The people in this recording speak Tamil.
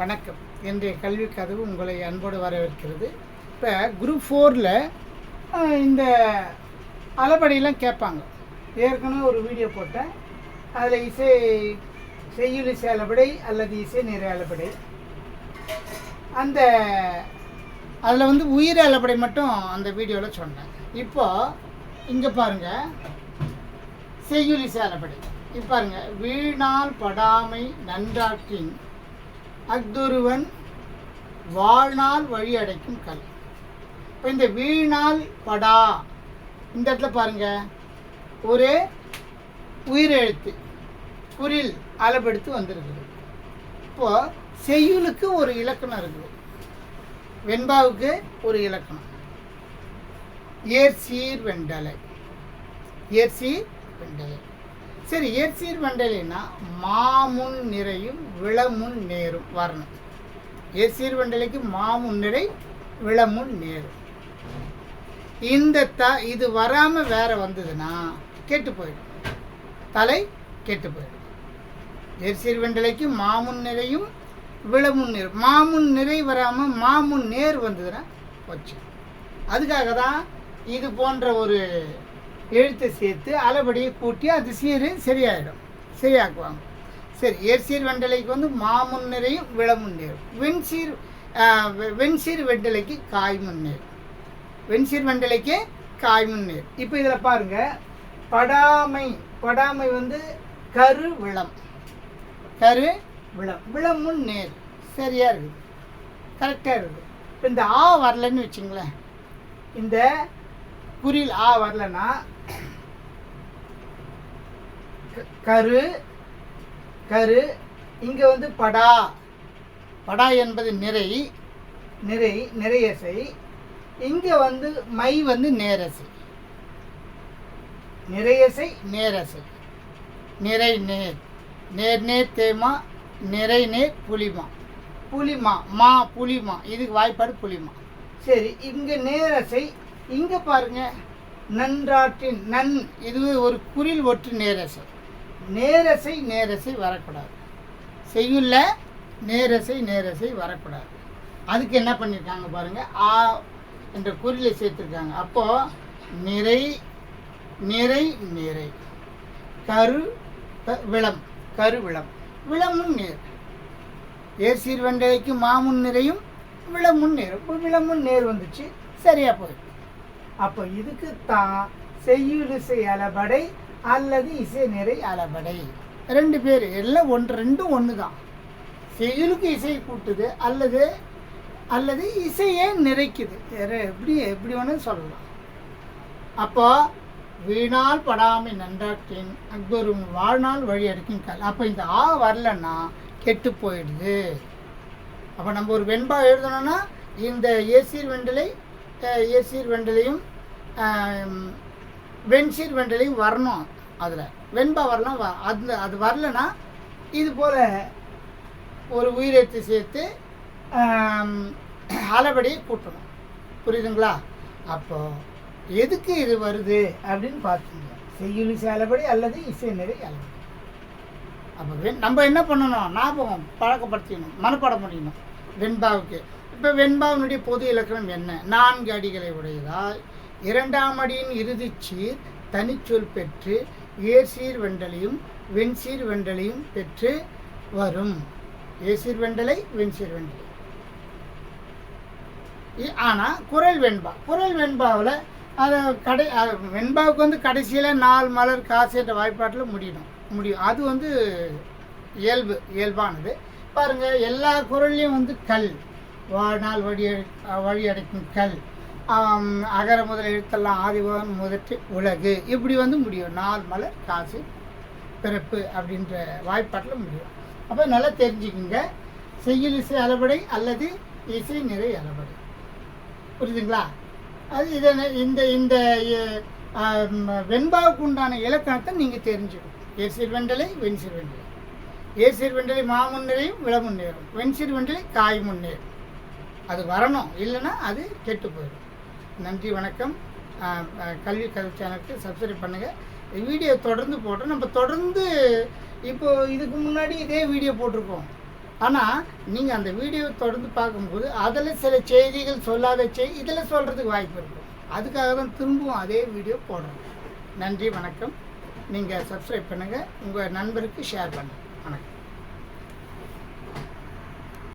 வணக்கம். இன்றைய கல்வி கதவு உங்களை அன்போடு வரவேற்கிறது. இப்போ குரூப் ஃபோரில் இந்த அளபடியெல்லாம் கேட்பாங்க. ஏற்கனவே ஒரு வீடியோ போட்டேன். அதில் இசை செய்யுள் இசை அல்லது இசை நிறை அளபடை. அந்த அதில் வந்து உயிர் அளபடை மட்டும் அந்த வீடியோவில் சொன்னேன். இப்போது இங்கே பாருங்கள் செய்யுள் இசை இப்போ பாருங்கள் வீணால் படாமை நன்றாற்றின் அஃதொருவன் வாழ்நாள் வழி அடைக்கும் கல். இப்போ இந்த வீணால் படா இந்த இடத்துல பாருங்க. ஒரு உயிரெழுத்து குரில் அளபெடுத்து வந்திருக்குது. இப்போது செய்யுளுக்கு ஒரு இலக்கணம் இருக்குது. வெண்பாவுக்கு ஒரு இலக்கணம். ஏர் சீர் வெண்டலை. ஏர் சீர் வெண்டலை. சரி ஏர்சீர் வெண்டலைன்னா மாமுன் நிறையும் விளமுன் நேரும் வரணும். ஏர்சீர் வெண்டலைக்கு மாமுன் நிறை விளமுன் நேரும். இந்த த இது வராமல் வேற வந்ததுன்னா கெட்டு போயிடும். தலை கெட்டு போயிடும். ஏர்சீர் வெண்டலைக்கு மாமுன் நிறையும் விளமுன் நேரும். மாமுன் நிறை வராமல் மாமுன் நேர் வந்ததுன்னா வச்சு அதுக்காக தான் இது போன்ற ஒரு எழுத்தை சேர்த்து அளபடியை கூட்டி அது சீர் சரியாயிடும். சரியாக்குவாங்க. சரி ஏர்சீர் வெண்டலைக்கு வந்து மாமுன் நிறையும் நேரும் வெண்சீர் வெண்சீர் வெண்டலைக்கு காய்முன் நேர் வெண்சீர் வெண்டலைக்கு காய்முன் நேர் இப்போ இதில் பாருங்கள் படாமை படாமை வந்து கரு விளம். கரு விளம். விளமுன் நேர் சரியாக இருக்குது. கரெக்டாக இருக்குது. இப்போ இந்த ஆ வரலன்னு வச்சுங்களேன். இந்த குறில் ஆ வரலன்னா க- கரு கரு இங்கே வந்து படா. படா என்பது நிறை நிறை நிறையசை இங்கே வந்து மை வந்து நேரசை. நிறையசை நேரசை. நிறை நேர். நேர் நேர் தேமா நிறை நேர் புலிமா. புலிமா மா புலிமா. இதுக்கு வாய்ப்பாடு புலிமா. சரி இங்கே நேரசை இங்கே பாருங்க. நன்றாற்றின் நன் இது ஒரு குரில் ஒற்று நேரசை. நேரசை நேரசை வரக்கூடாது. செய்யுள்ள நேரசை நேரசை வரக்கூடாது. அதுக்கு என்ன பண்ணியிருக்காங்க பாருங்க. ஆ என்ற குறிலை சேர்த்துருக்காங்க. அப்போ நிறை நிறை நிறை. கரு விளம். கரு விளம். விளமும் நேர். ஏர் சீர்வண்டைக்கு மாமுன் நிறையும் விளமுன் நேர் விளமுன் நேர் வந்துச்சு. சரியாக போயிடுச்சு. அப்போ இதுக்கு தான் செய்யுள் அலபடை அல்லது இசை நிறை அலபடை ரெண்டு பேர் எல்லாம் ஒன்று ரெண்டும் ஒன்று தான் செய்யுளுக்கு இசை கூட்டுது அல்லது அல்லது இசையே நிறைக்குது. எப்படி எப்படி ஒன்று சொல்லலாம். அப்போ வீணால் படாமை நன்றாற்றின் அக்பரும் வாழ்நாள் வழி அடிக்கும் கல். அப்போ இந்த ஆ வரலன்னா கெட்டு போயிடுது. அப்போ நம்ம ஒரு வெண்பா எழுதணும்னா இந்த ஏசீர் வெண்டலை ஏசீர் வெண்டலையும் வெண்சீர் வெண்டலையும் வரணும் அதில். வெண்பா வரலாம் வ- அந்த அது வரலன்னா இது போல் ஒரு உயிரெழுத்து சேர்த்து அளபடியை கூட்டணும். புரியுதுங்களா? அப்போது எதுக்கு இது வருது அப்படின்னு பார்த்தீங்க செய்யுளிசை அளபடி அல்லது இசை நிறை அளபடி. அப்போ நம்ம என்ன பண்ணணும்? ஞாபகம் பழக்கப்படுத்திக்கணும் மனப்பாடம் பண்ணிக்கணும். வெண்பாவுக்கு. இப்போ வெண்பாவினுடைய பொது இலக்கணம் என்ன? நான்கு அடிகளை உடையதால் இரண்டாம் அடியின் இறுதி சீர் தனிச்சொல் பெற்று ஏசீர் வெண்டலையும் வெண்சீர் வெண்டலையும் பெற்று வரும். ஏசீர் வெண்டலை வெண்சீர் வெண்டலை. ஆனால் குரல் வெண்பா. குரல் வெண்பாவில் அதை கடை வெண்பாவுக்கு வந்து கடைசியில் நாலு மலர் காசு என்ற வாய்ப்பாட்டில் முடியணும். முடியும். அது வந்து இயல்பு இயல்பானது. பாருங்க எல்லா குரல்லையும் வந்து கல். வாழ்நாள் வழி வழி அடைக்கும் கல். அகர முதல் எழுத்தெல்லாம் ஆதிபவன் முதற்று உலகு. இப்படி வந்து முடியும். நாள் மலர் காசு பிறப்பு அப்படின்ற வாய்ப்பாட்டில் முடியும். அப்போ நல்லா தெரிஞ்சுக்குங்க. செய்யுள் இசை அளபடை அல்லது இசை நிறை அளபடை. புரியுதுங்களா? அது இதை இந்த இந்த வெண்பாவுக்கு உண்டான இலக்கணத்தை நீங்கள் தெரிஞ்சுக்கணும். எசிர் வெண்டலை வெண்சிர் வெண்டலை ஏசிர் வெண்டலை மாமுன்னரையும் விளமுன்னேறும் வெண்சீர் வெண்டலி காய் முன்னேறும். அது வரணும். இல்லைன்னா அது கெட்டு போயிடும். நன்றி வணக்கம். கல்வி கல்வி சேனலுக்கு சப்ஸ்கிரைப் பண்ணுங்கள் வீடியோ தொடர்ந்து போட்டோம். நம்ம தொடர்ந்து இப்போது இதுக்கு முன்னாடி இதே வீடியோ போட்டிருக்கோம். ஆனால் நீங்கள் அந்த வீடியோ தொடர்ந்து பார்க்கும்போது அதில் சில செய்திகள் சொல்லாத செய் இதில் சொல்கிறதுக்கு வாய்ப்பு இருக்கும் அதுக்காக தான் திரும்பவும் அதே வீடியோ போடுறோம். நன்றி வணக்கம். நீங்கள் சப்ஸ்கிரைப் பண்ணுங்கள் உங்கள் நண்பருக்கு ஷேர் பண்ணுங்கள் வணக்கம்